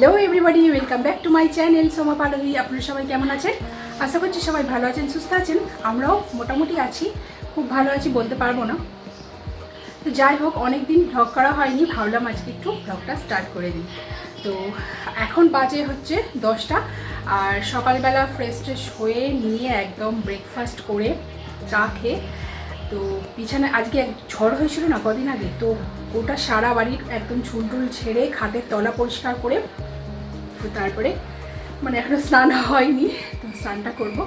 Hello everybody welcome back to my channel Soma Palgi আপনারা সবাই কেমন আছেন? আশা করছি সবাই ভালো আছেন, সুস্থ আছেন। আমরাও মোটামুটি আছি, খুব ভালো আছি বলতে পারব না। তো যাই হোক অনেক দিন ভ্লগ করা হয়নি, ভাবলাম আজকে একটু ভ্লগটা স্টার্ট করে দিই। তো এখন বাজে হচ্ছে দশটা, আর সকালবেলা ফ্রেশ ট্রেশ হয়ে নিয়ে একদম ব্রেকফাস্ট করে চা খেয়ে, তো বিছানায় আজকে এক ঝড় হয়েছিল না কদিন আগে, তো ওটা সারা বাড়ির একদম চুলটুল ছেড়ে খাটের তলা পরিষ্কার করে তো তারপরে মানে এখনও স্নান হয়নি, তো স্নানটা করব।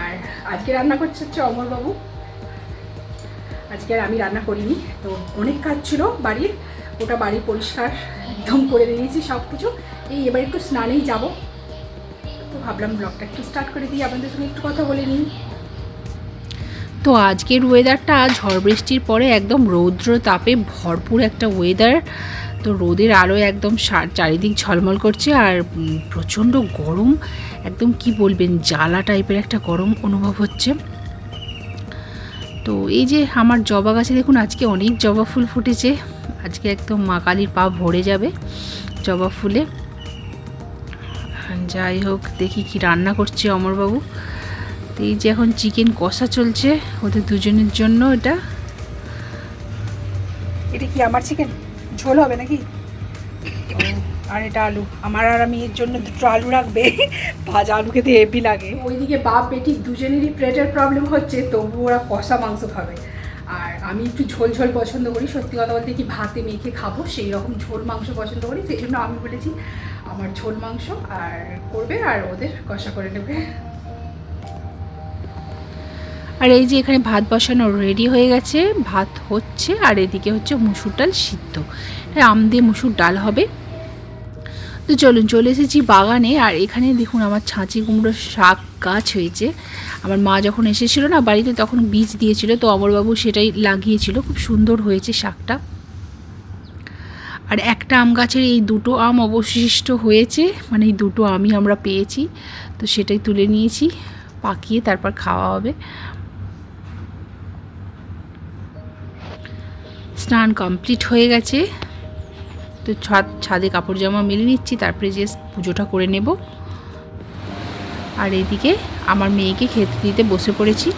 আর আজকে রান্না করছে হচ্ছে অমরবাবু। আজকে আর আমি রান্না করিনি, তো অনেক কাজ ছিল বাড়ির ওটা বাড়ি পরিষ্কার একদম করে দিয়েছি সব কিছু এই এবার একটু স্নানেই যাব। তো ভাবলাম ব্লগটা একটু স্টার্ট করে দিই, আপনাদের সঙ্গে একটু কথা বলে নিই। তো আজকের ওয়েদারটা ঝড় বৃষ্টির পরে একদম রৌদ্র তাপে ভরপুর একটা ওয়েদার তো রোদের আলোয় একদম চারিদিক ঝলমল করছে আর প্রচণ্ড গরম, একদম কি বলবেন, জ্বালা টাইপের একটা গরম অনুভব হচ্ছে। তো এই যে আমার জবা গাছে দেখুন, আজকে অনেক জবা ফুল ফুটেছে। আজকে একদম মা কালীর পা ভরে যাবে জবা ফুলে। যাই হোক, দেখি কি রান্না করছে অমরবাবু। তো এই যে এখন চিকেন কষা চলছে, ওদের দুজনের জন্য এটা। এটা কি আমার চিকেন? ঝোল হবে নাকি? আর এটা আলু। আমার আর আমি এর জন্য দুটো আলু রাখবে। ভাজা আলু খেতে হেভি লাগে। ওইদিকে বাপ, বেটি দুজনেরই পেটের প্রবলেম হচ্ছে তবু ওরা কষা মাংস খাবে। আর আমি একটু ঝোল ঝোল পছন্দ করি। সত্যি কথা বলতে কি ভাতে মেখে খাব, সেই রকম ঝোল মাংস পছন্দ করি। সেই জন্য আমি বলেছি, আমার ঝোল মাংস আর করবে আর ওদের কষা করে নেবে। আর এই যে এখানে ভাত বসানো রেডি হয়ে গেছে, ভাত হচ্ছে আর এদিকে হচ্ছে মুসুর ডাল সিদ্ধ। আম দিয়ে মুসুর ডাল হবে। তো চলুন, চলে এসেছি বাগানে। আর এখানে দেখুন আমার ছাঁচি কুমড়ো শাক গাছ হয়েছে। আমার মা যখন এসেছিল না বাড়িতে তখন বীজ দিয়েছিল, তো অমরবাবু সেটাই লাগিয়েছিল। খুব সুন্দর হয়েছে শাকটা। আর একটা আম গাছের এই দুটো আম অবশিষ্ট হয়েছে মানে এই দুটো আমই আমরা পেয়েছি। তো সেটাই তুলে নিয়েছি, পাকিয়ে তারপর খাওয়া হবে। স্নান কমপ্লিট হয়ে গেছে। তো ছাদ, ছাদে কাপড় জামা মেলে নিচ্ছি, তারপরে যে পুজোটা করে নেব। আর এদিকে আমার মেয়েকে খেতে দিতে বসে পড়েছি।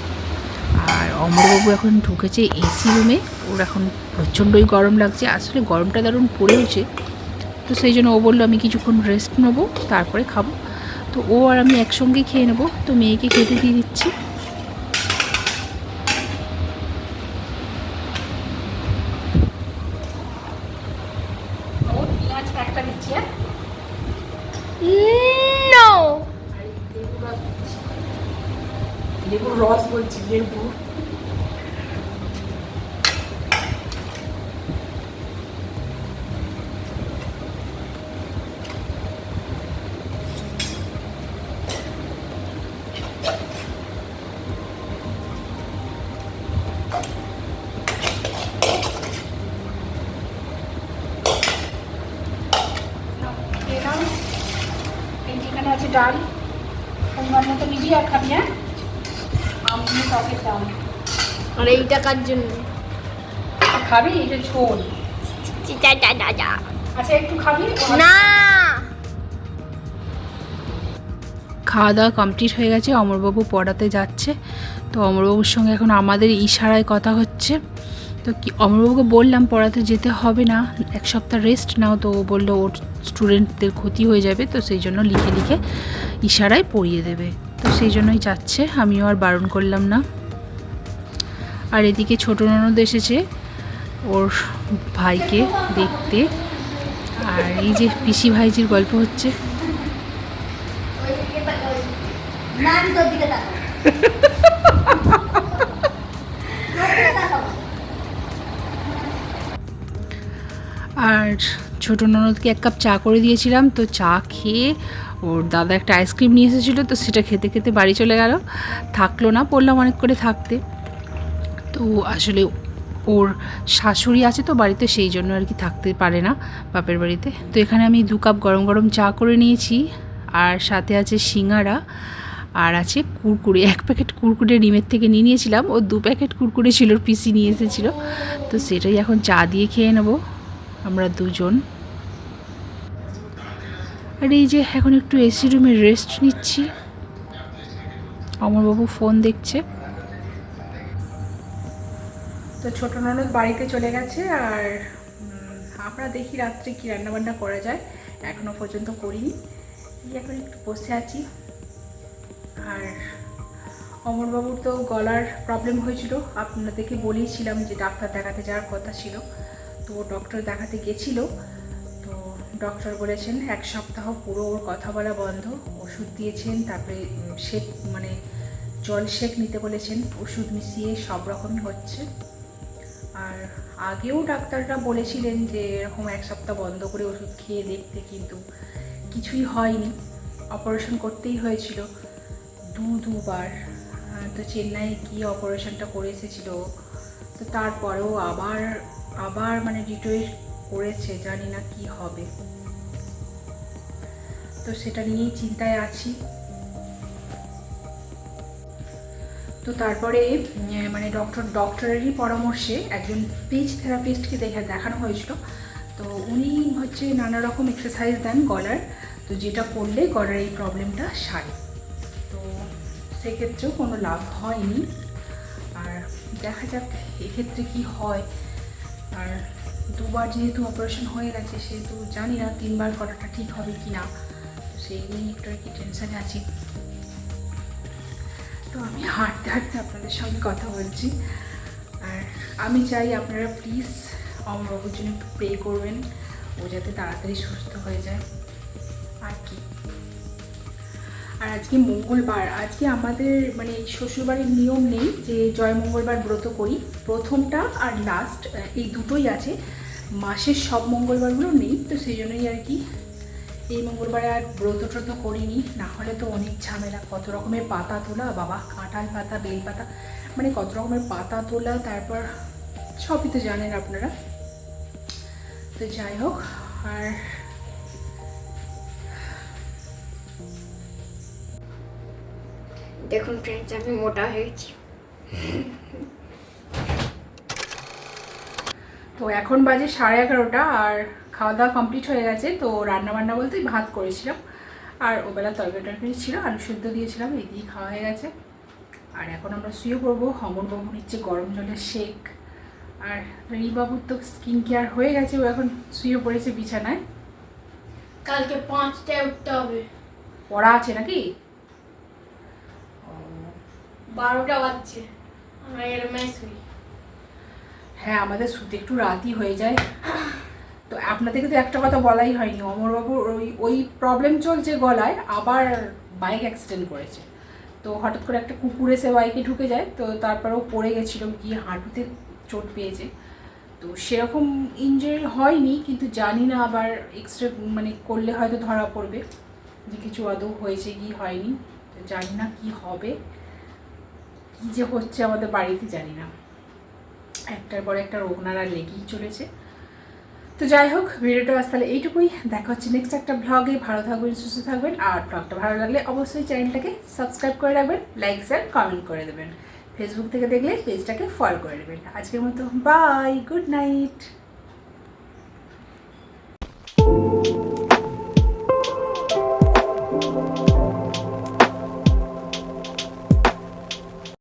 আর অমরবাবু এখন ঢুকেছে এসি রুমে ওর এখন প্রচণ্ডই গরম লাগছে। আসলে গরমটা দারুণ পড়েওছে। তো সেই জন্য ও বলল, আমি কিছুক্ষণ রেস্ট নেব, তারপরে খাব। তো ও আর আমি একসঙ্গে খেয়ে নেব। তো মেয়েকে খেতে দিয়ে দিচ্ছি ও পেঁয়াজ একটা দিচ্ছি হ্যাঁ No! আর এই লেবু রস দিচ্ছি লেবুর রস বলছি লেবু এলাম এখানে আছে ডাল তোমার মতো নিবি আর খাবি হ্যাঁ আমি টকের ডাল আর এই টাকার জন্য। আর খাবি? এটা আচ্ছা একটু খাবি? না। খাওয়া দাওয়া কমপ্লিট হয়ে গেছে। অমরবাবু পড়াতে যাচ্ছে। তো অমরবাবুর সঙ্গে এখন আমাদের ইশারায় কথা হচ্ছে। তো কি অমরবাবুকে বললাম পড়াতে যেতে হবে না। এক সপ্তাহ রেস্ট নাও। তো ও বলল ওর স্টুডেন্টদের ক্ষতি হয়ে যাবে। তো সেই জন্য লিখে লিখে ইশারায় পড়িয়ে দেবে। তো সেই জন্যই যাচ্ছে। আমিও আর বারণ করলাম না। আর এদিকে ছোটো ননদ এসেছে ওর ভাইকে দেখতে। আর এই যে পিসি ভাইজির গল্প হচ্ছে। আর ছোটো ননদকে এক কাপ চা করে দিয়েছিলাম। তো চা খেয়ে ওর দাদা একটা আইসক্রিম নিয়ে এসেছিল, তো সেটা খেতে খেতে বাড়ি চলে গেল। থাকল না বললাম অনেক করে থাকতে। তো আসলে ওর শাশুড়ি আছে তো বাড়িতে, সেই জন্য আর কি থাকতে পারে না বাপের বাড়িতে। তো এখানে আমি দু কাপ গরম গরম চা করে নিয়েছি, আর সাথে আছে সিঙ্গারা, আর আছে কুরকুরে। এক প্যাকেট কুরকুরে ডিমের থেকে নিয়ে নিয়েছিলাম, ও দু প্যাকেট কুরকুরে ছিল, পিসি নিয়ে এসেছিল। তো সেটাই এখন চা দিয়ে খেয়ে নেব। আমরা দুজন। আর এই যে এখন একটু এসি রুমে রেস্ট নিচ্ছি। অমরবাবু ফোন দেখছে। তো ছোট ননদ বাড়িতে চলে গেছে আর আমরা দেখি রাত্রে কি রান্নাবান্না করা যায়। এখনও পর্যন্ত করিনি। এখন একটু বসে আছি। আর অমরবাবুর তো গলার প্রবলেম হয়েছিল। আপনাদেরকে বলেইছিলাম যে ডাক্তার দেখাতে যাওয়ার কথা ছিল। তো ডক্টর দেখাতে গেছিল। ডক্টর বলেছেন, এক সপ্তাহ পুরো ওর কথা বলা বন্ধ, ওষুধ দিয়েছেন, তারপরে সেক মানে জল শেক নিতে বলেছেন, ওষুধ মিশিয়ে সব রকমই হচ্ছে। আর আগেও ডাক্তাররা বলেছিলেন যে, এরকম এক সপ্তাহ বন্ধ করে ওষুধ খেয়ে দেখতে কিন্তু কিছুই হয়নি। অপারেশন করতেই হয়েছিল, দু, দুবার। তো চেন্নাই গিয়ে অপারেশনটা করে এসেছিল, তো তারপরেও আবার আবার মানে ডিটোয়েট করেছে, জানি না কি হবে। তো সেটা নিয়েই চিন্তায় আছি। তো তারপরে মানে ডক্টর ডক্টরেরই পরামর্শে একজন স্পিচ থেরাপিস্টকে দেখে দেখানো হয়েছিল। তো উনি হচ্ছে নানা রকম এক্সারসাইজ দেন গলার। তো যেটা করলে গলার এই প্রবলেমটা সারে। তো সেক্ষেত্রেও কোনো লাভ হয়নি। আর দেখা যাক এক্ষেত্রে কি হয়। আর দুবার যেহেতু অপারেশন হয়ে গেছে, সেহেতু জানি না তিনবার করাটা ঠিক হবে কি না। সেই নিয়ে একটু আর কি টেনশানে আছি। তো আমি হাঁটতে হাঁটতে আপনাদের সঙ্গে কথা বলছি। আর আমি চাই আপনারা প্লিজ অমরবাবুর জন্য একটু প্রে করবেন। ও যাতে তাড়াতাড়ি সুস্থ হয়ে যায়। আর কি। আর আজকে মঙ্গলবার। আজকে আমাদের মানে শ্বশুরবাড়ির নিয়ম নেই যে জয় মঙ্গলবার ব্রত করি। প্রথমটা আর লাস্ট এই দুটোই আছে। মাসের সব মঙ্গলবারগুলো নেই, তো সেই জন্যই আর কি এই মঙ্গলবারে আর ব্রত ট্রত করিনি। না হলে তো অনেক ঝামেলা, কত রকমের পাতা তোলা, বাবা কাঁঠাল পাতা, বেল পাতা মানে কত রকমের পাতা তোলা, তারপর সবই তো জানেন আপনারা। তো যাই হোক, আর দেখুন ফ্রেন্ডস আমি মোটা হয়েছি তো এখন বাজে সাড়ে এগারোটা আর খাওয়া দাওয়া কমপ্লিট হয়ে গেছে তো রান্না বান্না বলতে ভাত করেছিলাম। আর ওবেলা তরকারি টরকারি ছিল আলু সেদ্ধ দিয়েছিলাম এই দিয়ে খাওয়া হয়ে গেছে। আর এখন আমরা শুয়ে পড়ব বাবু নিচ্ছে গরম জলের শেক আর বাবুর তো স্কিন কেয়ার হয়ে গেছে ও এখন শুয়ে পড়েছে বিছানায়। কালকে পাঁচটায় উঠতে হবে। পড়া আছে নাকি? বারোটা বাজছে। আমরা শুই। হ্যাঁ আমাদের শুতে একটু রাতই হয়ে যায়। তো আপনাদেরকে তো একটা কথা বলাই হয়নি। অমরবাবুর ওই ওই প্রবলেম চলছে গলায়, আবার বাইক অ্যাক্সিডেন্ট করেছে। তো হঠাৎ করে একটা কুকুর এসে বাইকে ঢুকে যায়। তো তারপরেও পড়ে গেছিল, গিয়ে হাঁটুতে চোট পেয়েছে। তো সেরকম ইঞ্জুরি হয়নি, কিন্তু জানি না আবার এক্সরে মানে করলে হয়তো ধরা পড়বে। যে কিছু আদৌ হয়েছে কি হয়নি, তো জানি না কি হবে। কী যে হচ্ছে আমাদের বাড়িতে জানি না। একটার পর একটা রোগনারা লেগেই চলেছে। তো যাই হোক, ভিডিওটা আজ তাহলে এইটুকুই। দেখা হচ্ছে নেক্সট একটা ব্লগে ভালো থাকবেন, সুস্থ থাকবেন। আর ব্লগটা ভালো লাগলে অবশ্যই চ্যানেলটাকে সাবস্ক্রাইব করে রাখবেন লাইক শেয়ার কমেন্ট করে দেবেন। ফেসবুক থেকে দেখলে পেজটাকে ফলো করে দেবেন আজকের মতো বাই গুড নাইট